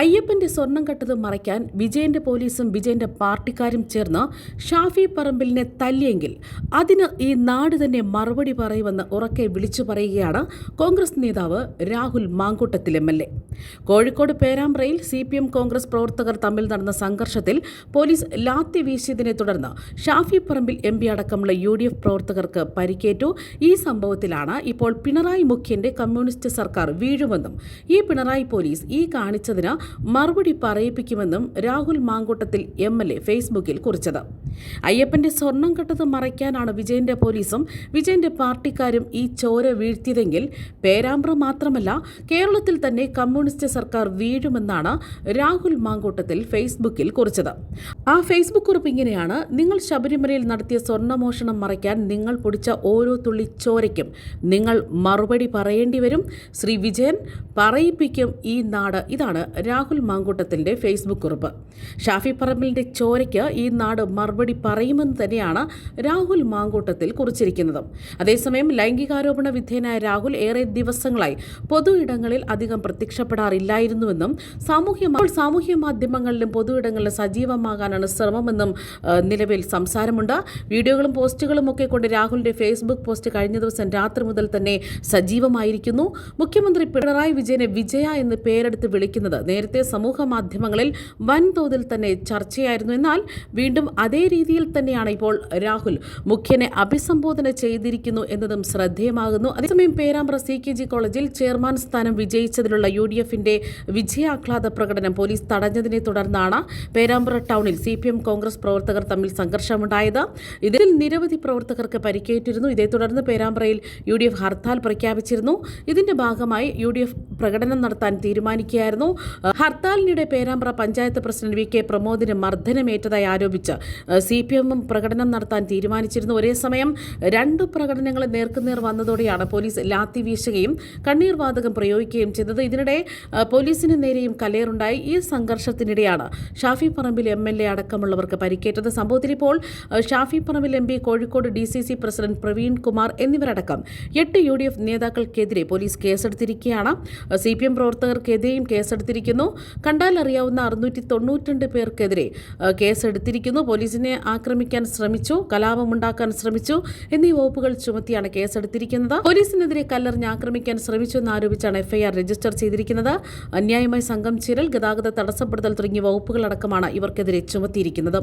അയ്യപ്പന്റെ സ്വർണം കട്ടത് മറയ്ക്കാൻ വിജയന്റെ പോലീസും വിജയന്റെ പാർട്ടിക്കാരും ചേർന്ന് ഷാഫി പറമ്പിലിനെ തല്ലിയെങ്കിൽ അതിന് ഈ നാട് തന്നെ മറുപടി പറയുമെന്ന് ഉറക്കെ വിളിച്ചു പറയുകയാണ് കോൺഗ്രസ് നേതാവ് Rahul Mankootathil M L A. Kozhikode പേരാമ്പ്രയിൽ C P M Congress പ്രവർത്തകർ തമ്മിൽ നടന്ന സംഘർഷത്തിൽ പോലീസ് ലാത്തി വീശിയതിനെ തുടർന്ന് ഷാഫി പറമ്പിൽ എം പി അടക്കമുള്ള യു ഡി എഫ് പ്രവർത്തകർക്ക് പരിക്കേറ്റു. ഈ സംഭവത്തിലാണ് ഇപ്പോൾ പിണറായി മുഖ്യന്റെ കമ്മ്യൂണിസ്റ്റ് സർക്കാർ വീഴുമെന്നും ഈ പിണറായി പോലീസ് ഈ കാണിച്ചതിന് മറുപടി പറയിപ്പിക്കുമെന്നും Rahul Mamkootathil M L A ഫേസ്ബുക്കിൽ കുറിച്ചത്. അയ്യപ്പന്റെ സ്വർണം കെട്ടത് മറയ്ക്കാനാണ് വിജയന്റെ പോലീസും വിജയന്റെ പാർട്ടിക്കാരും ഈ ചോര വീഴ്ത്തിയതെങ്കിൽ പേരാമ്പ്ര മാത്രമല്ല കേരളത്തിൽ തന്നെ കമ്മ്യൂണിസ്റ്റ് സർക്കാർ വീഴുമെന്നാണ് രാഹുൽ മാങ്കൂട്ടത്തിൽ ഫേസ്ബുക്കിൽ കുറിച്ചത്. ആ ഫേസ്ബുക്ക് കുറിപ്പ് ഇങ്ങനെയാണ്. നിങ്ങൾ ശബരിമലയിൽ നടത്തിയ സ്വർണമോഷണം മറയ്ക്കാൻ നിങ്ങൾ പൊടിച്ച ഓരോ തുള്ളി ചോരയ്ക്കും നിങ്ങൾ മറുപടി പറയേണ്ടി വരും. ശ്രീ വിജയൻ പറയിപ്പിക്കും ഈ നാട്. ഇതാണ് രാഹുൽ മാങ്കൂട്ടത്തിന്റെ ഫേസ്ബുക്ക് കുറിപ്പ്. ഷാഫി പറമ്പിലിന്റെ ചോരയ്ക്ക് ഈ നാട് മറുപടി പറയുമെന്ന് തന്നെയാണ് രാഹുൽ മാങ്കൂട്ടത്തിൽ കുറിച്ചിരിക്കുന്നത്. അതേസമയം ലൈംഗികാരോപണ വിധേയനായ രാഹുൽ ഏറെ ദിവസങ്ങളായി പൊതു ഇടങ്ങളിൽ അധികം പ്രത്യക്ഷപ്പെടാറില്ലായിരുന്നുവെന്നും സാമൂഹ്യ സാമൂഹ്യ മാധ്യമങ്ങളിലും പൊതു ഇടങ്ങളിലും സജീവമാകാനാണ് ശ്രമമെന്നും നിലവിൽ സംസാരമുണ്ട്. വീഡിയോകളും പോസ്റ്റുകളും ഒക്കെ കൊണ്ട് രാഹുലിന്റെ ഫേസ്ബുക്ക് പോസ്റ്റ് കഴിഞ്ഞ ദിവസം രാത്രി മുതൽ തന്നെ സജീവമായിരിക്കുന്നു. മുഖ്യമന്ത്രി പിണറായി വിജയനെ വിജയ എന്ന് പേരെടുത്ത് വിളിക്കുന്നത് നേരത്തെ സമൂഹ മാധ്യമങ്ങളിൽ വൻതോതിൽ തന്നെ ചർച്ചയായിരുന്നു. എന്നാൽ വീണ്ടും അതേ രീതിയിൽ തന്നെയാണ് ഇപ്പോൾ രാഹുൽ മുഖ്യനെ അഭിസംബോധന ചെയ്തിരിക്കുന്നു എന്നതും ശ്രദ്ധേയമാകുന്നു. അതേസമയം പേരാമ്പ്ര സി കെ ജി കോളേജിൽ ചെയർമാൻ സ്ഥാനം വിജയിച്ചതിലുള്ള യു ഡി എഫിന്റെ വിജയാഹ്ലാദ പ്രകടനം പോലീസ് തടഞ്ഞതിനെ തുടർന്നാണ് പേരാമ്പ്ര ടൗണിൽ സി പി എം കോൺഗ്രസ് പ്രവർത്തകർ തമ്മിൽ സംഘർഷമുണ്ടായത്. ഇതിൽ നിരവധി പ്രവർത്തകർക്ക് പരിക്കേറ്റിരുന്നു. ഇതേ തുടർന്ന് പേരാമ്പ്രയിൽ യു ഡി എഫ് ഹർത്താൽ പ്രഖ്യാപിച്ചിരുന്നു. ഇതിന്റെ ഭാഗമായി യു ഡി എഫ് പ്രകടനം നടത്താൻ തീരുമാനിക്കുകയായിരുന്നു. ഹർത്താലിനിടെ Perambra panchayat president V K പ്രമോദിന് മർദ്ദനമേറ്റതായി ആരോപിച്ച് സി പി എമ്മും പ്രകടനം നടത്താൻ തീരുമാനിച്ചിരുന്നു. ഒരേ സമയം രണ്ടു പ്രകടനങ്ങളെ നേർക്കുനേർ വന്നതോടെയാണ് പോലീസ് ലാത്തി വീശുകയും കണ്ണീർ വാതകം പ്രയോഗിക്കുകയും ചെയ്തത്. ഇതിനിടെ പോലീസിന് നേരെയും കലേറുണ്ടായി. ഈ സംഘർഷത്തിനിടെയാണ് Shafi Parambil M L A അടക്കമുള്ളവർക്ക് പരിക്കേറ്റത്. സംഭവത്തിൽ ഇപ്പോൾ Shafi Parambil M P Kozhikode D C C president Praveen Kumar എന്നിവരടക്കം എട്ട് യു ഡി എഫ് നേതാക്കൾക്കെതിരെ പോലീസ് കേസെടുത്തിരിക്കുകയാണ്. സി പി എം പ്രവർത്തകർക്കെതിരെയും കേസെടുത്തിരിക്കുന്നു. കണ്ടാൽ അറിയാവുന്ന അറുന്നൂറ്റി തൊണ്ണൂറ്റിരണ്ട് പേർക്കെതിരെ കേസെടുത്തിരിക്കുന്നു. പോലീസിനെ ആക്രമിക്കാൻ ശ്രമിച്ചു കലാപമുണ്ടാക്കാൻ ശ്രമിച്ചു എന്നീ വകുപ്പുകൾ ചുമത്തിയാണ് കേസെടുത്തിരിക്കുന്നത്. പോലീസിനെതിരെ കല്ലെറിഞ്ഞ് ആക്രമിക്കാൻ ശ്രമിച്ചു എന്നാരോപിച്ചാണ് എഫ്ഐആർ രജിസ്റ്റർ ചെയ്തിരിക്കുന്നത്. അന്യായമായി സംഘം ചേരൽ ഗതാഗത തടസ്സപ്പെടുത്തൽ തുടങ്ങിയ വകുപ്പുകളടക്കമാണ് ഇവർക്കെതിരെ ചുമത്തിയിരിക്കുന്നത്.